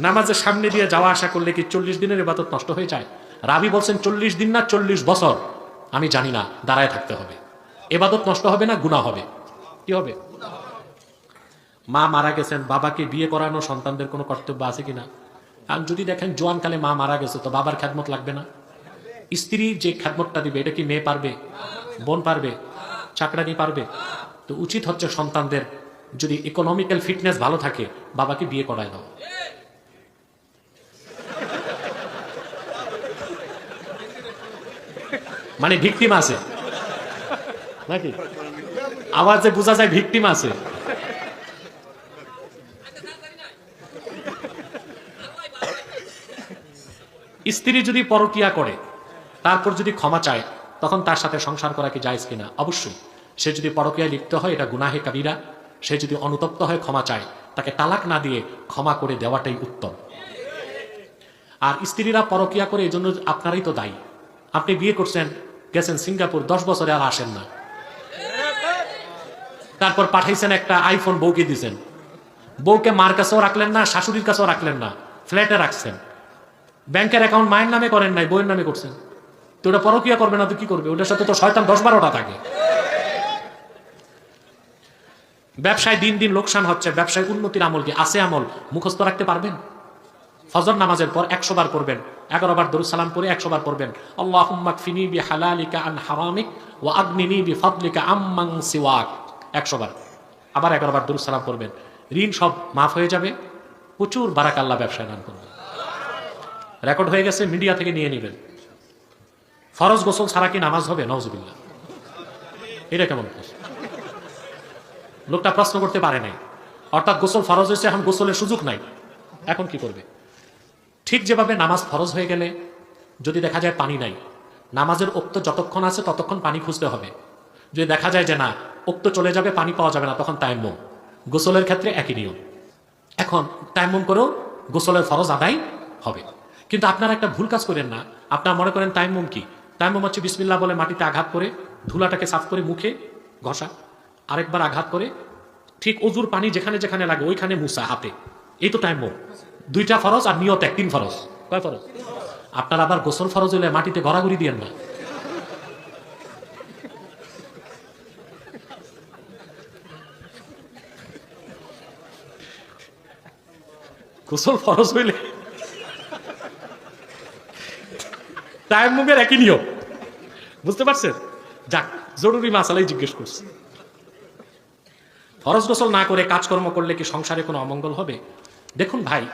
নামাজের সামনে দিয়ে যাওয়া আসা করলে কি চল্লিশ দিনের এবাদত নষ্ট হয়ে যায়? রাবি বলছেন, চল্লিশ দিন না চল্লিশ বছর? আমি জানি না, দাঁড়ায় থাকতে হবে। এবাদত নষ্ট হবে না গুণা হবে? কি হবে? মা মারা গেছেন, বাবাকে বিয়ে করানো সন্তানদের কোনো কর্তব্য আছে কিনা আর যদি দেখেন জোয়ানকালে মা মারা গেছে, তো বাবার খ্যাদমত লাগবে না? স্ত্রী যে খ্যাদমতটা দিবে, এটা কি মেয়ে পারবে? বোন পারবে? চাকরানি পারবে? তো উচিত হচ্ছে সন্তানদের যদি ইকোনমিক্যাল ফিটনেস ভালো থাকে, বাবাকে বিয়ে করায় দাও। মানে ভিকটিম আছে। নাকি? আবার যে বোঝা যায় ভিকটিম আছে। স্ত্রী যদি পরকিয়া করে, তারপর যদি ক্ষমা চায়, তখন তার সাথে সংসার করা কি জায়েজ কিনা? অবশ্যই। সে যদি পরকিয়ায় লিপ্ত হয়, এটা গুনাহে কাবিরা। সে যদি অনুতপ্ত হয়, ক্ষমা চায়। তাকে তালাক না দিয়ে ক্ষমা করে দেওয়াটাই উত্তম। আর স্ত্রীরা পরকিয়া করে এই জন্য আপনারই তো দায়ী। আপনি বিয়ে করছেন, গেছেন সিঙ্গাপুর, দশ বছরে আর আসেন না। তারপর পাঠাইছেন একটা আইফোন বউকে দিয়েছেন বউকে মার কাছেও রাখলেন না, শাশুড়ির কাছেও রাখলেন না, ফ্ল্যাটে রাখছেন। ব্যাংকের অ্যাকাউন্ট মায়ের নামে করেন নাই বইয়ের নামে করছেন। তো ওটা পরকিয়া করবে না তো কি করবে? ওটার সাথে তো শয়তান দশ বারোটা থাকে। ব্যবসায় দিন দিন লোকসান হচ্ছে, ব্যবসায় উন্নতির আমল কি? আছে আমল? মুখস্থ রাখতে পারবেন? ফজর নামাজের পর একশো বার করবেন এগারো বার দরুদ সালাম করে একশো বার করবেন আল্লাহ ফিনি বি হালালিকা আন হারামিক ও বি ফদলিকা আম্মাং সিওয়াক। একশো বার আবার এগারো বার দরুদ সালাম করবেন ঋণ সব মাফ হয়ে যাবে। প্রচুর বারাকাল্লা ব্যবসায় দান করবেন। রেকর্ড হয়ে গেছে, মিডিয়া থেকে নিয়ে নেবেন। ফরজ গোসল ছাড়া কি নামাজ হবে? নওজবিল্লা এটা কেমন লোকটা প্রশ্ন করতে পারে নাই। অর্থাৎ গোসল ফরজ হয়েছে, এখন গোসলের সুযোগ নাই। এখন কি করবে? ঠিক যেভাবে নামাজ ফরজ হয়ে গেলে, যদি দেখা যায় পানি নাই, নামাজের উক্ত যতক্ষণ আছে ততক্ষণ পানি খুঁজতে হবে। যদি দেখা যায় যে না, উক্ত চলে যাবে, পানি পাওয়া যাবে না, তখন তাইম্মম। গোসলের ক্ষেত্রে একই নিয়ম। এখন তাইম্মম করেও গোসলের ফরজ আদায় হবে। কিন্তু আপনারা একটা ভুল কাজ করেন না। আপনারা মনে করেন তাইম্মম কি? তাইম্মম হচ্ছে বিসমিল্লাহ বলে মাটিতে আঘাত করে, ধুলাটাকে সাফ করে মুখে ঘষা, আরেকবার আঘাত করে ঠিক অজুর পানি যেখানে যেখানে লাগে, ওইখানে মুসা হাতে। এই তো টাইম দুইটা ফরজ আর নিয়ত এক তিন ফরজ। কয় ফরজ? আপনার আবার গোসল ফরজ হলে মাটিতে গড়াগড়ি দিয়েন না। গোসল ফরজ হইলে টাইম মুখের একই নিয়ম। বুঝতে পারছেন? যাক জরুরি মাসালাই জিজ্ঞেস করছি। ফরজ গোসল না করে কাজকর্ম করলে কি সংসারে কোনো অমঙ্গল হবে? দেখুন ভাই